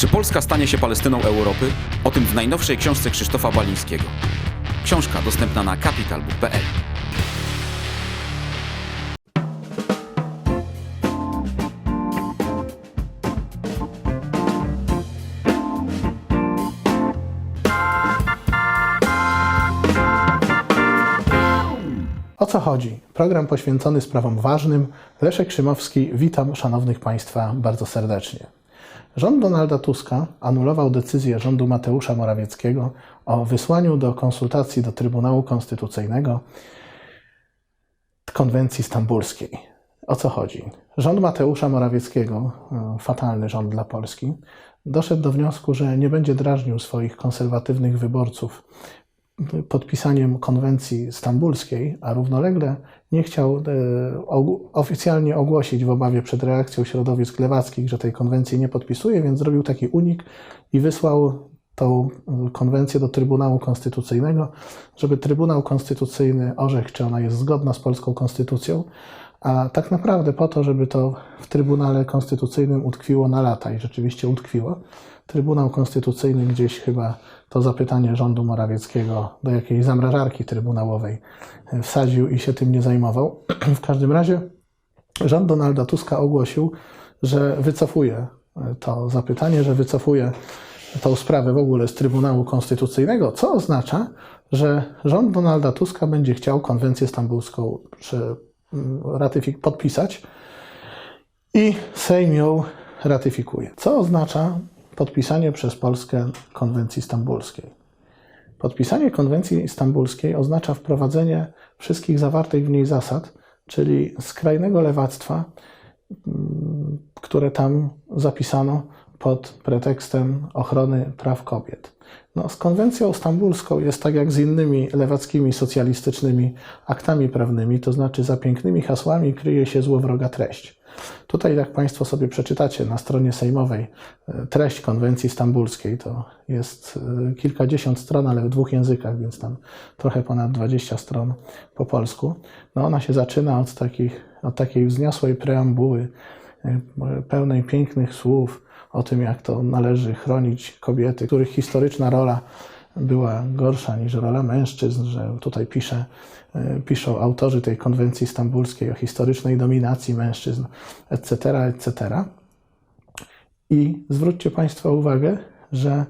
Czy Polska stanie się Palestyną Europy? O tym w najnowszej książce Krzysztofa Balińskiego. Książka dostępna na capitalbook.pl. O co chodzi? Program poświęcony sprawom ważnym. Leszek Szymowski, witam szanownych Państwa bardzo serdecznie. Rząd Donalda Tuska anulował decyzję rządu Mateusza Morawieckiego o wysłaniu do konsultacji do Trybunału Konstytucyjnego konwencji stambulskiej. O co chodzi? Rząd Mateusza Morawieckiego, e, fatalny rząd dla Polski, doszedł do wniosku, że nie będzie drażnił swoich konserwatywnych wyborców podpisaniem konwencji stambulskiej, a równolegle nie chciał e, oficjalnie ogłosić w obawie przed reakcją środowisk lewackich, że tej konwencji nie podpisuje, więc zrobił taki unik i wysłał tą e, konwencję do Trybunału Konstytucyjnego, żeby Trybunał Konstytucyjny orzekł, czy ona jest zgodna z polską konstytucją, a tak naprawdę po to, żeby to w Trybunale Konstytucyjnym utkwiło na lata i rzeczywiście utkwiło. Trybunał Konstytucyjny gdzieś chyba to zapytanie rządu Morawieckiego do jakiejś zamrażarki trybunałowej e, wsadził i się tym nie zajmował. W każdym razie rząd Donalda Tuska ogłosił, że wycofuje e, to zapytanie, że wycofuje tą sprawę w ogóle z Trybunału Konstytucyjnego, co oznacza, że rząd Donalda Tuska będzie chciał konwencję stambulską ratyfik- podpisać i Sejm ją ratyfikuje. Co oznacza podpisanie przez Polskę konwencji stambulskiej? Podpisanie konwencji stambulskiej oznacza wprowadzenie wszystkich zawartych w niej zasad, czyli skrajnego lewactwa, mm, które tam zapisano pod pretekstem ochrony praw kobiet. No, z konwencją stambulską jest tak jak z innymi lewackimi, socjalistycznymi aktami prawnymi, to znaczy za pięknymi hasłami kryje się złowroga treść. Tutaj, jak Państwo sobie przeczytacie na stronie sejmowej e, treść konwencji stambulskiej, to jest e, kilkadziesiąt stron, ale w dwóch językach, więc tam trochę ponad 20 stron po polsku. No ona się zaczyna od, takich, od takiej wzniosłej preambuły, pełnej pięknych słów o tym, jak to należy chronić kobiety, których historyczna rola była gorsza niż rola mężczyzn, że tutaj pisze, e, piszą autorzy tej konwencji stambulskiej o historycznej dominacji mężczyzn, etc., etc. I zwróćcie Państwo uwagę, że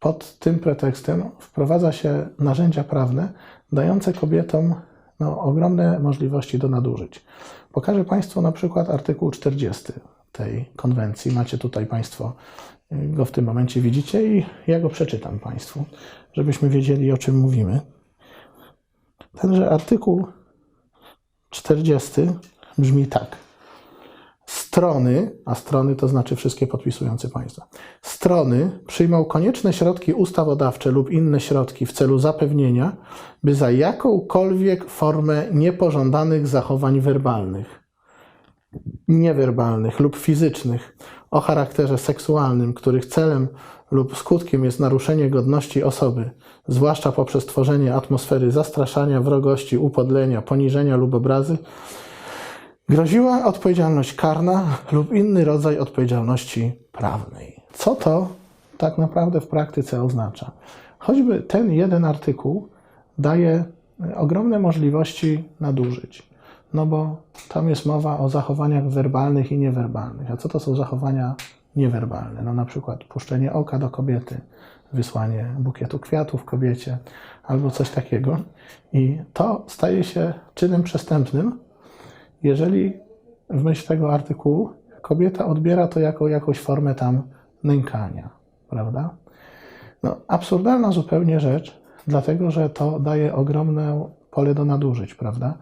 pod tym pretekstem wprowadza się narzędzia prawne dające kobietom no, ogromne możliwości do nadużyć. Pokażę Państwu na przykład artykuł 40 tej konwencji. Macie tutaj Państwo y, go w tym momencie widzicie i ja go przeczytam Państwu, żebyśmy wiedzieli o czym mówimy. Tenże artykuł 40 brzmi tak. Strony, a strony to znaczy wszystkie podpisujące państwa, strony przyjmą konieczne środki ustawodawcze lub inne środki w celu zapewnienia, by za jakąkolwiek formę niepożądanych zachowań werbalnych, niewerbalnych lub fizycznych o charakterze seksualnym, których celem lub skutkiem jest naruszenie godności osoby, zwłaszcza poprzez tworzenie atmosfery zastraszania, wrogości, upodlenia, poniżenia lub obrazy, groziła odpowiedzialność karna lub inny rodzaj odpowiedzialności prawnej. Co to tak naprawdę w praktyce oznacza? Choćby ten jeden artykuł daje e, ogromne możliwości nadużyć. No bo tam jest mowa o zachowaniach werbalnych i niewerbalnych. A co to są zachowania niewerbalne? No na przykład puszczenie oka do kobiety, wysłanie bukietu kwiatów kobiecie albo coś takiego. I to staje się czynem przestępnym, jeżeli w myśl tego artykułu kobieta odbiera to jako jakąś formę tam nękania, prawda? No, absurdalna zupełnie rzecz, dlatego że to daje ogromne pole do nadużyć, prawda?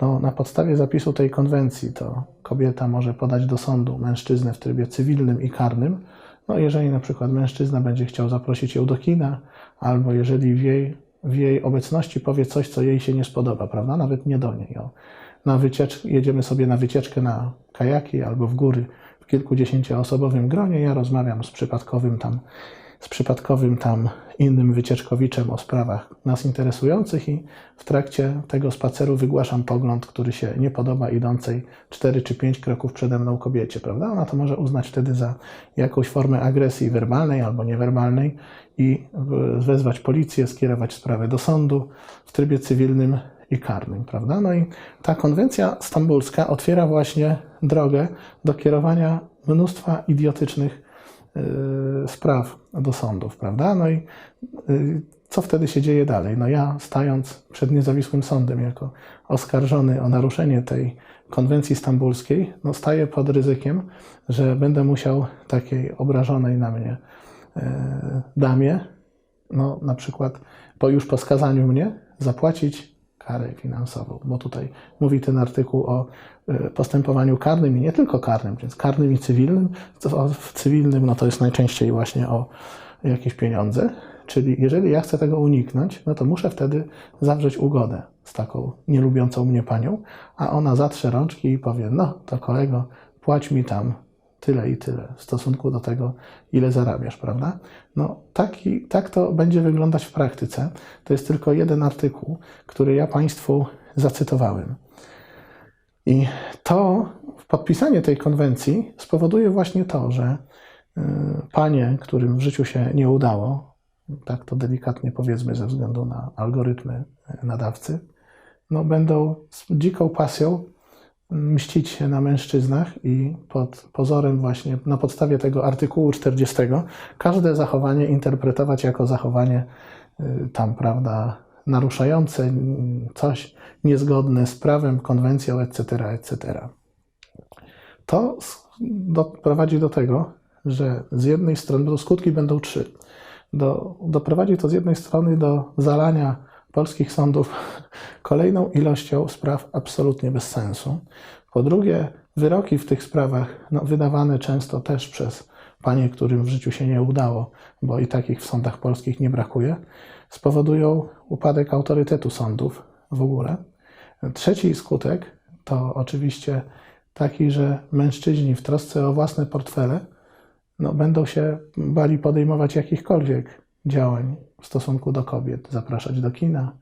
No, na podstawie zapisu tej konwencji to kobieta może podać do sądu mężczyznę w trybie cywilnym i karnym. No, jeżeli na przykład mężczyzna będzie chciał zaprosić ją do kina, albo jeżeli w jej, w jej obecności powie coś, co jej się nie spodoba, prawda? Nawet nie do niej. Na wyciecz- jedziemy sobie na wycieczkę na kajaki albo w góry w kilkudziesięcioosobowym gronie. Ja rozmawiam z przypadkowym tam z przypadkowym tam innym wycieczkowiczem o sprawach nas interesujących i w trakcie tego spaceru wygłaszam pogląd, który się nie podoba idącej 4 czy 5 kroków przede mną kobiecie, prawda? Ona to może uznać wtedy za jakąś formę agresji werbalnej albo niewerbalnej i wezwać policję, skierować sprawę do sądu w trybie cywilnym i karnym, prawda? No i ta konwencja stambulska otwiera właśnie drogę do kierowania mnóstwa idiotycznych y, spraw do sądów, prawda? No i y, co wtedy się dzieje dalej? No ja stając przed niezawisłym sądem jako oskarżony o naruszenie tej konwencji stambulskiej, no staję pod ryzykiem, że będę musiał takiej obrażonej na mnie y, damie, no na przykład po już po skazaniu mnie, zapłacić karę finansową, bo tutaj mówi ten artykuł o y, postępowaniu karnym i nie tylko karnym, więc karnym i cywilnym. W cywilnym no to jest najczęściej właśnie o jakieś pieniądze, czyli jeżeli ja chcę tego uniknąć, no to muszę wtedy zawrzeć ugodę z taką nielubiącą mnie panią, a ona zatrze rączki i powie, no to kolego, płać mi tam tyle i tyle w stosunku do tego, ile zarabiasz, prawda? No tak to będzie wyglądać w praktyce. To jest tylko jeden artykuł, który ja Państwu zacytowałem. I to podpisanie tej konwencji spowoduje właśnie to, że y, panie, którym w życiu się nie udało, tak to delikatnie powiedzmy ze względu na algorytmy y, nadawcy, no będą z dziką pasją mścić się na mężczyznach i pod pozorem właśnie na podstawie tego artykułu 40 każde zachowanie interpretować jako zachowanie y, tam, prawda, naruszające coś niezgodne z prawem, konwencją, etc., etc. To doprowadzi do tego, że z jednej strony, bo skutki będą trzy. Do, doprowadzi to z jednej strony do zalania polskich sądów kolejną ilością spraw absolutnie bez sensu. Po drugie, wyroki w tych sprawach no, wydawane często też przez panie, którym w życiu się nie udało, bo i takich w sądach polskich nie brakuje, spowodują upadek autorytetu sądów w ogóle. Trzeci skutek to oczywiście taki, że mężczyźni w trosce o własne portfele no, będą się bali podejmować jakichkolwiek działań w stosunku do kobiet, zapraszać do kina,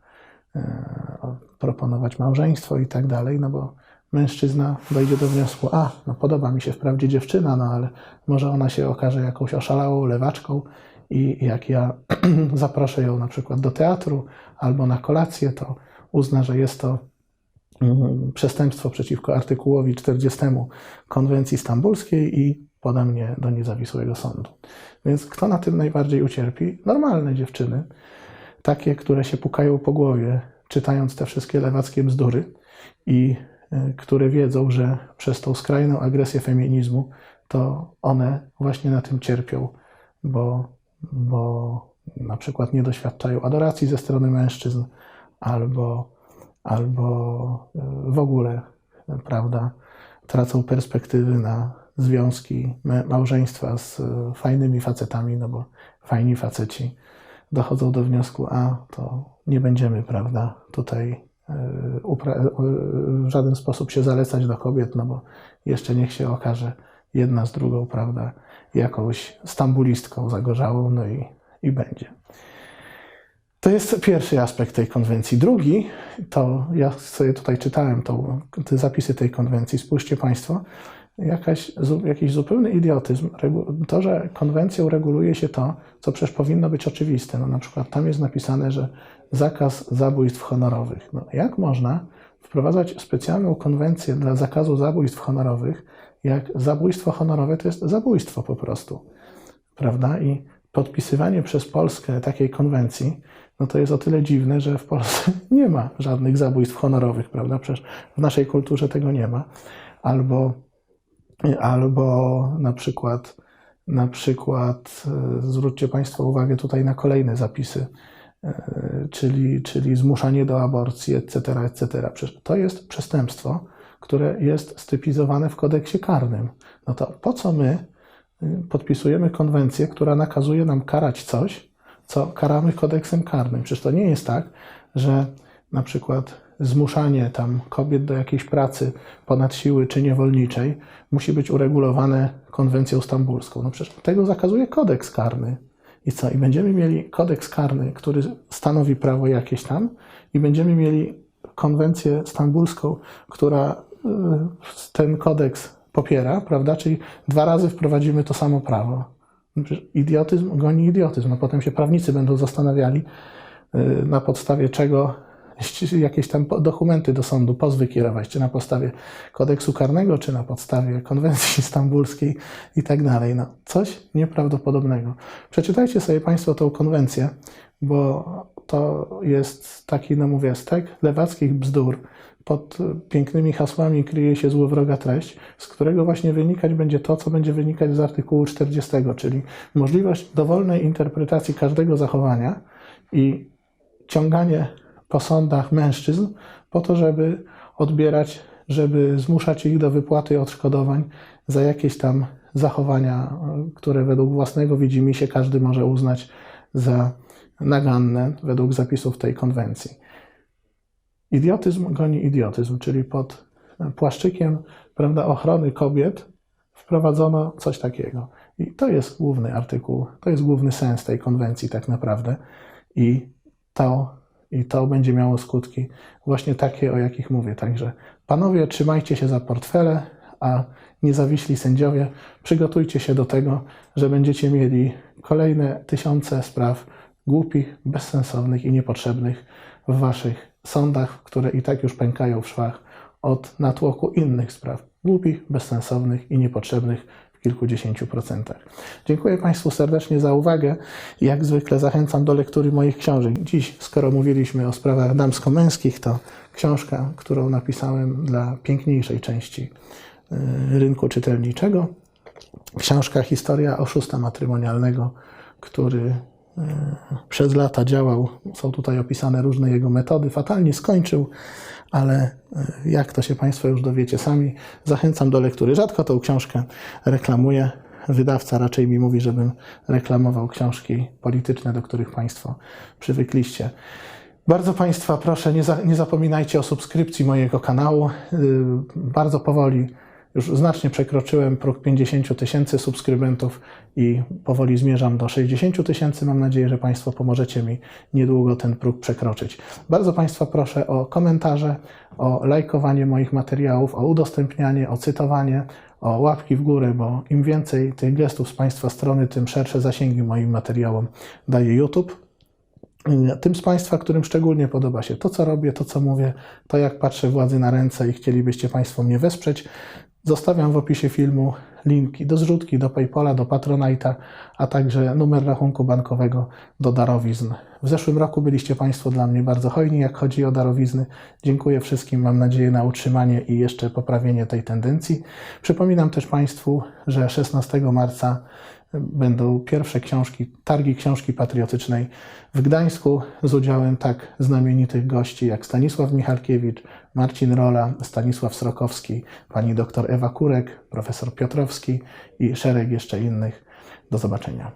e, proponować małżeństwo i tak dalej, no bo mężczyzna dojdzie do wniosku, a, no podoba mi się wprawdzie dziewczyna, no ale może ona się okaże jakąś oszalałą lewaczką i jak ja zaproszę ją na przykład do teatru albo na kolację, to uzna, że jest to mm, przestępstwo przeciwko artykułowi 40 konwencji stambulskiej i poda mnie do niezawisłego sądu. Więc kto na tym najbardziej ucierpi? Normalne dziewczyny, takie, które się pukają po głowie, czytając te wszystkie lewackie bzdury i y, które wiedzą, że przez tą skrajną agresję feminizmu to one właśnie na tym cierpią, bo, bo na przykład nie doświadczają adoracji ze strony mężczyzn albo, albo y, w ogóle, y, prawda, tracą perspektywy na związki, małżeństwa z y, fajnymi facetami, no bo fajni faceci dochodzą do wniosku, a to nie będziemy, prawda, tutaj upra- y, w żaden sposób się zalecać do kobiet, no bo jeszcze niech się okaże jedna z drugą, prawda, jakąś stambulistką zagorzałą, no i, i będzie. To jest pierwszy aspekt tej konwencji. Drugi, to ja sobie tutaj czytałem te zapisy tej konwencji, spójrzcie Państwo, jakaś, jakiś zupełny idiotyzm. To, że konwencją reguluje się to, co przecież powinno być oczywiste. No, na przykład tam jest napisane, że zakaz zabójstw honorowych. No, jak można wprowadzać specjalną konwencję dla zakazu zabójstw honorowych, jak zabójstwo honorowe to jest zabójstwo po prostu prawda? I podpisywanie przez Polskę takiej konwencji, no to jest o tyle dziwne, że w Polsce nie ma żadnych zabójstw honorowych, prawda? Przecież w naszej kulturze tego nie ma. Albo, albo na przykład, na przykład, e, zwróćcie Państwo uwagę tutaj na kolejne zapisy, e, czyli, czyli zmuszanie do aborcji, etc., etc. To jest przestępstwo, które jest stypizowane w kodeksie karnym. No to po co my y, podpisujemy konwencję, która nakazuje nam karać coś, co karamy kodeksem karnym. Przecież to nie jest tak, że na przykład zmuszanie tam kobiet do jakiejś pracy ponad siły czy niewolniczej musi być uregulowane konwencją stambulską. No przecież tego zakazuje kodeks karny. I co? I będziemy mieli kodeks karny, który stanowi prawo jakieś tam, i będziemy mieli konwencję stambulską, która y, ten kodeks popiera, prawda? Czyli dwa razy wprowadzimy to samo prawo. Przecież Idiotyzm goni idiotyzm, a potem się prawnicy będą zastanawiali, y, na podstawie czego jakieś tam dokumenty do sądu, pozwy kierować, czy na podstawie kodeksu karnego, czy na podstawie konwencji stambulskiej i tak dalej. No, coś nieprawdopodobnego. Przeczytajcie sobie Państwo tą konwencję, bo to jest taki, no mówię, stek lewackich bzdur. Pod pięknymi hasłami kryje się złowroga treść, z którego właśnie wynikać będzie to, co będzie wynikać z artykułu 40, czyli możliwość dowolnej interpretacji każdego zachowania i ciąganie po sądach mężczyzn po to, żeby odbierać, żeby zmuszać ich do wypłaty odszkodowań za jakieś tam zachowania, które według własnego widzimisię każdy może uznać za naganne według zapisów tej konwencji. Idiotyzm goni idiotyzm, czyli pod płaszczykiem prawda, ochrony kobiet wprowadzono coś takiego. I to jest główny artykuł, to jest główny sens tej konwencji tak naprawdę. I to, i to będzie miało skutki właśnie takie, o jakich mówię. Także panowie, trzymajcie się za portfele, a niezawiśli sędziowie, przygotujcie się do tego, że będziecie mieli kolejne tysiące spraw głupich, bezsensownych i niepotrzebnych w waszych sądach, które i tak już pękają w szwach od natłoku innych spraw. Głupich, bezsensownych i niepotrzebnych kilkudziesięciu procentach. Dziękuję Państwu serdecznie za uwagę. Jak zwykle zachęcam do lektury moich książek. Dziś, skoro mówiliśmy o sprawach damsko-męskich, to książka, którą napisałem dla piękniejszej części y, rynku czytelniczego. Książka Historia oszusta matrymonialnego, który e, przez lata działał. Są tutaj opisane różne jego metody. Fatalnie skończył, ale e, jak to się Państwo już dowiecie sami, zachęcam do lektury. Rzadko tą książkę reklamuję. Wydawca raczej mi mówi, żebym reklamował książki polityczne, do których Państwo przywykliście. Bardzo Państwa proszę, nie, za, nie zapominajcie o subskrypcji mojego kanału. Yy, Bardzo powoli, już znacznie przekroczyłem próg 50 tysięcy subskrybentów i powoli zmierzam do 60 tysięcy. Mam nadzieję, że Państwo pomożecie mi niedługo ten próg przekroczyć. Bardzo Państwa proszę o komentarze, o lajkowanie moich materiałów, o udostępnianie, o cytowanie, o łapki w górę, bo im więcej tych gestów z Państwa strony, tym szersze zasięgi moim materiałom daje YouTube. Tym z Państwa, którym szczególnie podoba się to, co robię, to, co mówię, to jak patrzę władzy na ręce i chcielibyście Państwo mnie wesprzeć, zostawiam w opisie filmu linki do zrzutki, do PayPala, do Patronite'a, a także numer rachunku bankowego do darowizn. W zeszłym roku byliście Państwo dla mnie bardzo hojni, jak chodzi o darowizny. Dziękuję wszystkim, mam nadzieję na utrzymanie i jeszcze poprawienie tej tendencji. Przypominam też Państwu, że 16 marca będą pierwsze książki, targi książki patriotycznej w Gdańsku z udziałem tak znamienitych gości jak Stanisław Michalkiewicz, Marcin Rola, Stanisław Srokowski, pani dr Ewa Kurek, profesor Piotrowski i szereg jeszcze innych. Do zobaczenia.